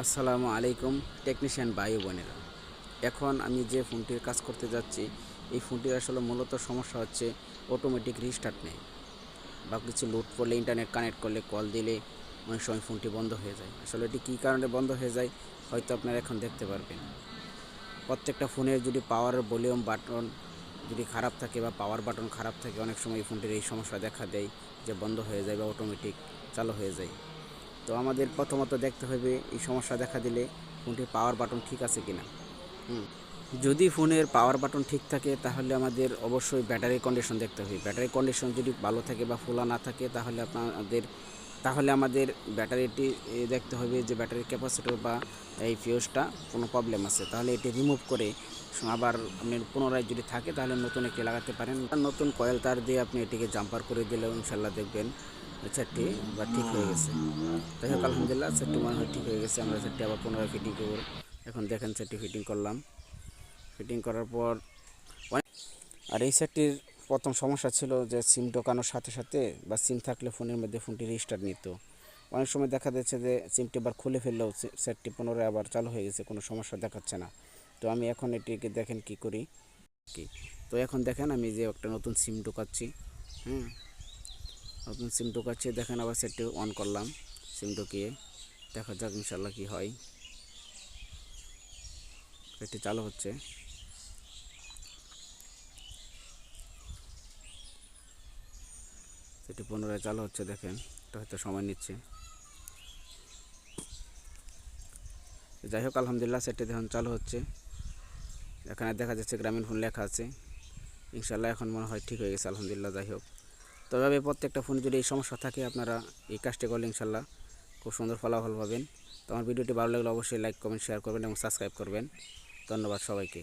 আসসালামু আলাইকুম, টেকনিশিয়ান ভাই বোনেরা। এখন আমি যে ফোনটির কাজ করতে যাচ্ছি, এই ফোনটির আসলে মূলত সমস্যা হচ্ছে অটোমেটিক রিস্টার্ট নেই। বা কিছু লোড করলে ইন্টারনেট কানেক্ট করলে কল দিলে অনেক সময় ফোনটি বন্ধ হয়ে যায়। আসলে এটি কী কারণে বন্ধ হয়ে যায়, হয়তো আপনারা এখন দেখতে পারবেন। প্রত্যেকটা ফোনের যদি পাওয়ার ভলিউম বাটন যদি খারাপ থাকে বা পাওয়ার বাটন খারাপ থাকে, অনেক সময় এই ফোনটির এই সমস্যা দেখা দেয় যে বন্ধ হয়ে যায় বা অটোমেটিক চালু হয়ে যায়। তো আমাদের প্রথমত দেখতে হবে এই সমস্যা দেখা দিলে ফোনটির পাওয়ার বাটন ঠিক আছে কিনা। হুম। যদি ফোনের পাওয়ার বাটন ঠিক থাকে, তাহলে আমাদের অবশ্যই ব্যাটারি কন্ডিশন দেখতে হবে। ব্যাটারি কন্ডিশন যদি ভালো থাকে বা ফোলা না থাকে, তাহলে আপনাদের, তাহলে আমাদের ব্যাটারিটি দেখতে হবে যে ব্যাটারির ক্যাপাসিটর বা এই ফিউজটা কোনো প্রবলেম আছে। তাহলে এটি রিমুভ করে আবার আপনি পুনরায় যদি থাকে, তাহলে নতুন একটি লাগাতে পারেন। নতুন কয়েল তার দিয়ে আপনি এটিকে জাম্পার করে দিলেও ইনশাল্লাহ দেখবেন সেটটি বা ঠিক হয়ে গেছে। হোক, আলহামদুলিল্লাহ সেটটি মনে হয় ঠিক হয়ে গেছে। আমরা সেটটি আবার পুনরায় ফিটিং করব। এখন দেখেন সেটটি ফিটিং করলাম। ফিটিং করার পর আর এই সেটটির প্রথম সমস্যা ছিল যে সিম ঢোকানোর সাথে সাথে বা সিম থাকলে ফোনের মধ্যে ফোনটি রিস্টার্ট নিত। অনেক সময় দেখা যাচ্ছে যে সিমটি আবার খুলে ফেললেও সেটটি পুনরায় আবার চালু হয়ে গেছে, কোনো সমস্যা দেখাচ্ছে না। তো আমি এখন এটিকে দেখেন কি করি। কি? তো এখন দেখেন আমি যে একটা নতুন সিম ঢোকাচ্ছি। হুম? নতুন সিম ঢোকাচ্ছি, দেখেন আবার সেটটি অন করলাম, সিম ঢুকিয়ে দেখা যাক ইনশাল্লাহ কী হয়। এটি চালু হচ্ছে। সেটি পুনরায় চালু হচ্ছে, দেখেন, এটা হয়তো সময় নিচ্ছে। যাই হোক, আলহামদুলিল্লাহ সেটি দেখুন চালু হচ্ছে। এখানে দেখা যাচ্ছে গ্রামীণ ফোন লেখা আছে। ইনশাল্লাহ এখন মনে হয় ঠিক হয়ে গেছে, আলহামদুলিল্লাহ, যাই হোক। তো এভাবে প্রত্যেকটা ফোনে যদি এই সমস্যা থাকে, আপনারা এই কাজটি করলে ইনশাল্লাহ খুব সুন্দর ফলাফল পাবেন। তো আমার ভিডিওটি ভালো লাগলে অবশ্যই লাইক কমেন্ট শেয়ার করবেন এবং সাবস্ক্রাইব করবেন। ধন্যবাদ সবাইকে।